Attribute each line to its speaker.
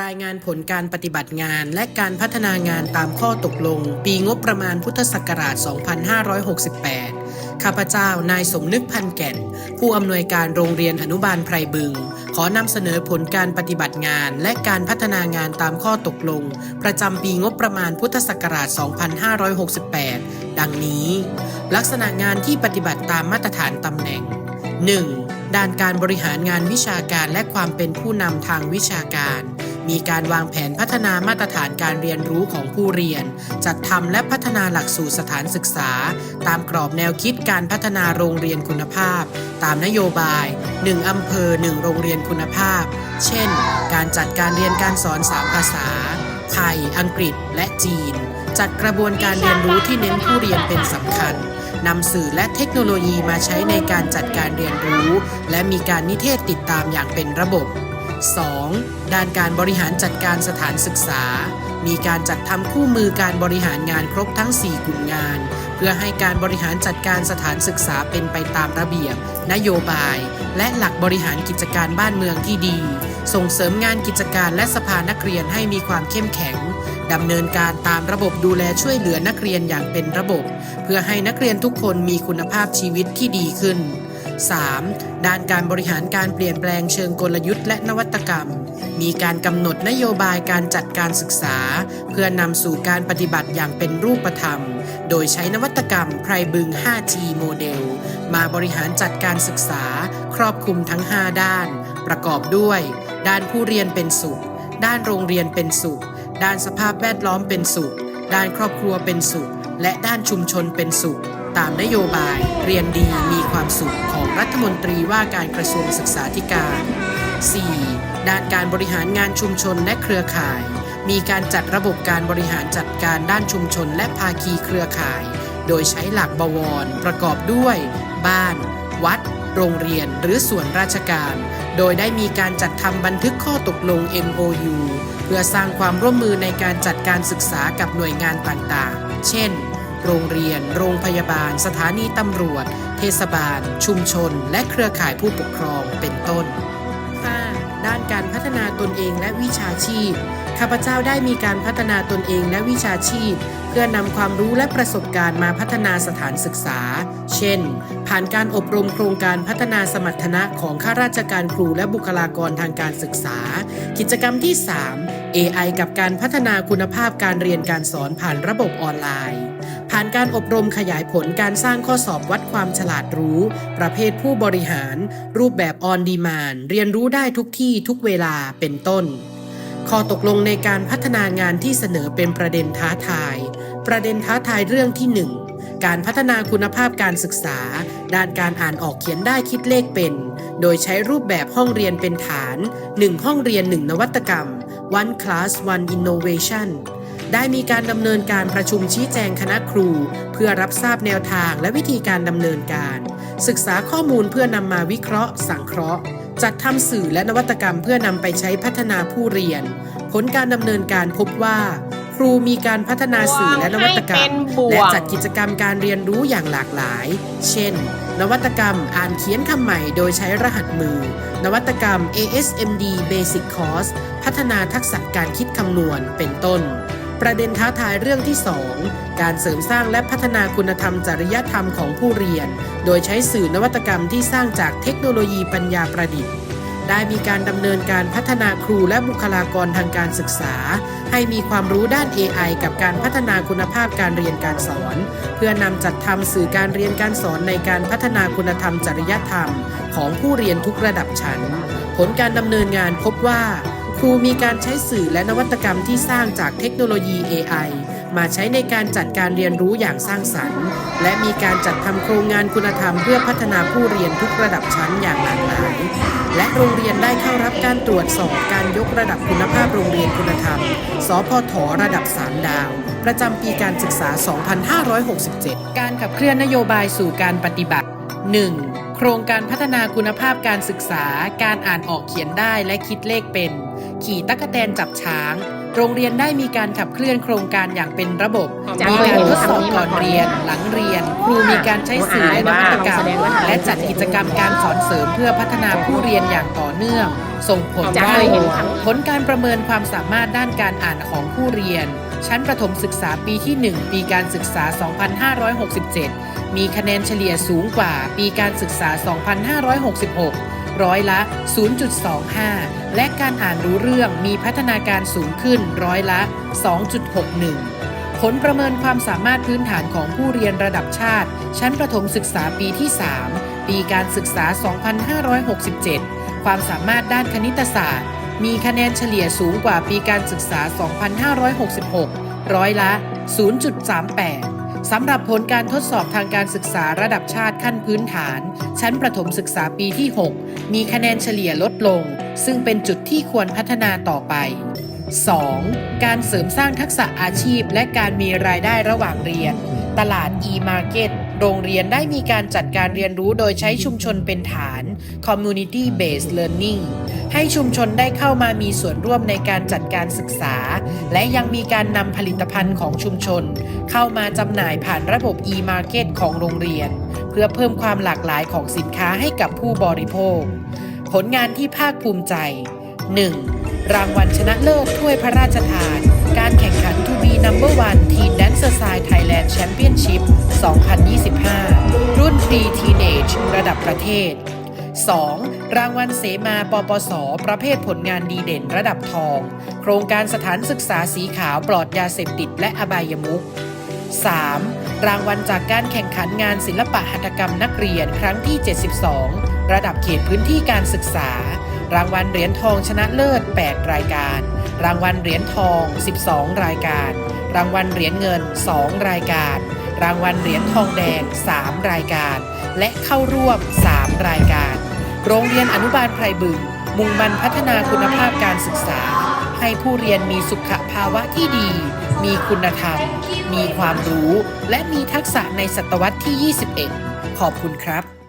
Speaker 1: รายงานผลการปฏิบัติงานและการพัฒนางานตามข้อตกลง ปีงบประมาณพุทธศักราช 2568 ข้าพเจ้า นายสมนึกพันแก่น ผู้อำนวยการโรงเรียนอนุบาลไพรบึง ขอนำเสนอผลการปฏิบัติงานและการพัฒนางานตามข้อตกลง ประจำปีงบประมาณพุทธศักราช 2568 ดังนี้ ลักษณะงานที่ปฏิบัติตามมาตรฐานตำแหน่ง 1. ด้านการบริหารงานวิชาการและความเป็นผู้นำทางวิชาการ มีการวางแผนพัฒนามาตรฐานการเรียนรู้ของผู้เรียน จัดทำและพัฒนาหลักสูตรสถานศึกษา ตามกรอบแนวคิดการพัฒนาโรงเรียนคุณภาพ ตามนโยบาย 1 อำเภอ 1 โรงเรียนคุณภาพ เช่น การจัดการเรียนการสอน 3 ภาษา ไทย อังกฤษ และจีน จัดกระบวนการเรียนรู้ที่เน้นผู้เรียนเป็นสำคัญนำสื่อและเทคโนโลยีมาใช้ในการจัดการเรียนรู้ และมีการนิเทศติดตามอย่างเป็นระบบ 2. ด้านการบริหารจัดการสถานศึกษา มีการจัดทำคู่มือการบริหารงานครบทั้ง 4 กลุ่มงาน เพื่อให้การบริหารจัดการสถานศึกษาเป็นไปตามระเบียบ นโยบาย และหลักบริหารกิจการบ้านเมืองที่ดี ส่งเสริมงานกิจการและสภานักเรียนให้มีความเข้มแข็งดำเนินการตามระบบดูแลช่วยเหลือนักเรียนอย่างเป็นระบบ เพื่อให้นักเรียนทุกคนมีคุณภาพชีวิตที่ดีขึ้น 3. ด้านการบริหารการเปลี่ยนแปลงเชิงกลยุทธ์และนวัตกรรม มีการกำหนดนโยบายการจัดการศึกษา เพื่อนำสู่การปฏิบัติอย่างเป็นรูปธรรม โดยใช้นวัตกรรมไพรบึง 5G โมเดล มาบริหารจัดการศึกษา ครอบคลุมทั้ง 5 ด้าน ประกอบด้วย ด้านผู้เรียนเป็นสุข ด้านโรงเรียนเป็นสุข ด้านสภาพแวดล้อมเป็นสุข ด้านครอบครัวเป็นสุข และด้านชุมชนเป็นสุข ตามนโยบายเรียนดีมีความสุขของรัฐมนตรีว่าการกระทรวงศึกษาธิการ 4. ด้านการบริหารงานชุมชนและเครือข่าย มีการจัดระบบการบริหารจัดการด้านชุมชนและภาคีเครือข่าย โดยใช้หลักบวร ประกอบด้วย บ้าน วัด โรงเรียน หรือส่วนราชการ โดยได้มีการจัดทำบันทึกข้อตกลง MOU เพื่อสร้างความร่วมมือในการจัดการศึกษากับหน่วยงานต่างๆ เช่น โรงเรียน โรงพยาบาล สถานีตำรวจ เทศบาล ชุมชน และเครือข่ายผู้ปกครองเป็นต้น 5. ด้านการพัฒนาตนเองและวิชาชีพ ข้าพเจ้าได้มีการพัฒนาตนเองและวิชาชีพ เพื่อนำความรู้และประสบการณ์มาพัฒนาสถานศึกษา เช่น ผ่านการอบรมโครงการพัฒนาสมรรถนะของข้าราชการครูและบุคลากรทางการศึกษา กิจกรรมที่ 3 AI กับการพัฒนาคุณภาพการเรียนการสอนผ่านระบบออนไลน์ ผ่านการอบรมขยายผลการสร้างข้อสอบวัดความฉลาดรู้ ประเภทผู้บริหาร รูปแบบออนดีมานเรียนรู้ได้ทุกที่ทุกเวลาเป็นต้น ข้อตกลงในการพัฒนางานที่เสนอเป็นประเด็นท้าทาย ประเด็นท้าทายเรื่องที่ 1การพัฒนาคุณภาพการศึกษา ด้านการอ่านออกเขียนได้คิดเลขเป็น โดยใช้รูปแบบห้องเรียนเป็นฐาน 1 ห้องเรียน 1 นวัตกรรม one class one innovation ได้มีการดำเนินการประชุมชี้แจงคณะครู เพื่อรับทราบแนวทางและวิธีการดำเนินการ ศึกษาข้อมูลเพื่อนำมาวิเคราะห์ สังเคราะห์ จัดทำสื่อและนวัตกรรมเพื่อนำไปใช้พัฒนาผู้เรียน ผลการดำเนินการพบว่า ครูมีการพัฒนาสื่อและนวัตกรรม และจัดกิจกรรมการเรียนรู้อย่างหลากหลาย เช่น นวัตกรรมอ่านเขียนคำใหม่โดยใช้รหัสมือ นวัตกรรม ASMD Basic Course พัฒนาทักษะการคิดคำนวณเป็นต้น ประเด็นท้าทายเรื่องที่ 2 การเสริมสร้างและพัฒนาคุณธรรมจริยธรรมของผู้เรียน โดยใช้สื่อนวัตกรรมที่สร้างจากเทคโนโลยีปัญญาประดิษฐ์ ได้มีการดำเนินการพัฒนาครูและบุคลากรทางการศึกษา ให้มีความรู้ด้าน AI กับการพัฒนาคุณภาพการเรียนการสอน เพื่อนำจัดทำสื่อการเรียนการสอนในการพัฒนาคุณธรรมจริยธรรม ของผู้เรียนทุกระดับชั้น ผลการดำเนินงานพบว่า รูมีการใช้สื่อและนวัตกรรมที่สร้างจากเทคโนโลยี AI มาใช้ในการจัดการเรียนรู้อย่างสร้างสรรค์ และมีการจัดทำโครงงานคุณธรรมเพื่อพัฒนาผู้เรียนทุกระดับชั้นอย่างหลากหลาย และโรงเรียนได้เข้ารับการตรวจสอบการยกระดับคุณภาพโรงเรียนคุณธรรม สพทระดับ3ดาว ประจำปีการศึกษา 2567 การขับเคลื่อนนโยบายสู่การปฏิบัติ 1. โครงการพัฒนาคุณภาพการศึกษา การอ่านออกเขียนได้และคิดเลขเป็น ขี่ตั๊กแตนจับช้าง โรงเรียนได้มีการขับเคลื่อนโครงการอย่างเป็นระบบ
Speaker 2: จำ
Speaker 1: มี
Speaker 2: เคย
Speaker 1: การ
Speaker 2: เห็น
Speaker 1: ทดสอบ
Speaker 2: คำนี้
Speaker 1: ก่
Speaker 2: มา
Speaker 1: อน
Speaker 2: ก่อน
Speaker 1: เรียน หลังเรียน ครูมีการใช้สื่อและนวัตกรรม
Speaker 2: แสดงว่าทำ
Speaker 1: และจัดกิจกรรมการสอนเสริมเพื่อพัฒนาผู้เรียนอย่างต่อเนื่อง ส่งผล
Speaker 2: จะ
Speaker 1: ว่า
Speaker 2: เคยเห็นคำนี้
Speaker 1: ผลการประเมินความสามารถด้านการอ่านของผู้เรียน ชั้นประถมศึกษาปีที่ 1 ปีการศึกษา 2567 มีคะแนนเฉลี่ยสูงกว่าปีการศึกษา 2566 ร้อยละ 0.25 และการอ่านรู้เรื่องมีพัฒนาการสูงขึ้นร้อยละ 2.61 ผลประเมินความสามารถพื้นฐานของผู้เรียนระดับชาติ ชั้นประถมศึกษาปีที่ 3 ปีการศึกษา 2567 ความสามารถด้านคณิตศาสตร์ มีคะแนนเฉลี่ยสูงกว่าปีการศึกษา 2566 ร้อยละ 0.38สำหรับผลการทดสอบทางการศึกษาระดับชาติขั้นพื้นฐาน ชั้นประถมศึกษาปีที่6 มีคะแนนเฉลี่ยลดลง ซึ่งเป็นจุดที่ควรพัฒนาต่อไป 2. การเสริมสร้างทักษะอาชีพและการมีรายได้ระหว่างเรียน ตลาด e-market โรงเรียนได้มีการจัดการเรียนรู้โดยใช้ชุมชนเป็นฐาน community based learning ให้ชุมชนได้เข้ามามีส่วนร่วมในการจัดการศึกษา และยังมีการนำผลิตภัณฑ์ของชุมชน เข้ามาจำหน่ายผ่านระบบ e-market ของโรงเรียน เพื่อเพิ่มความหลากหลายของสินค้าให้กับผู้บริโภค ผลงานที่ภาคภูมิใจ 1. รางวัลชนะเลิศถ้วยพระราชทาน การแข่งขันทูบีนัมเบอร์วันทีน To be number one Teen Dancer Side Thailand Championship 2025 รุ่น3 Teenage ระดับประเทศ 2. รางวัลเสมาปปส ประเภทผลงานดีเด่นระดับทอง โครงการสถานศึกษาสีขาวปลอดยาเสพติดและอบายมุข 3. รางวัลจากการแข่งขันงานศิลปะหัตถกรรมนักเรียนครั้งที่ 72 ระดับเขตพื้นที่การศึกษา รางวัลเหรียญทองชนะเลิศ 8 รายการ รางวัลเหรียญทอง 12 รายการ รางวัลเหรียญเงิน 2 รายการ รางวัลเหรียญทองแดง 3 รายการ และเข้าร่วม 3 รายการ โรงเรียนอนุบาลไพรบึง มุ่งมั่นพัฒนาคุณภาพการศึกษา ให้ผู้เรียนมีสุขภาวะที่ดี มีคุณธรรม มีความรู้ และมีทักษะในศตวรรษที่ 21 ขอบคุณครับ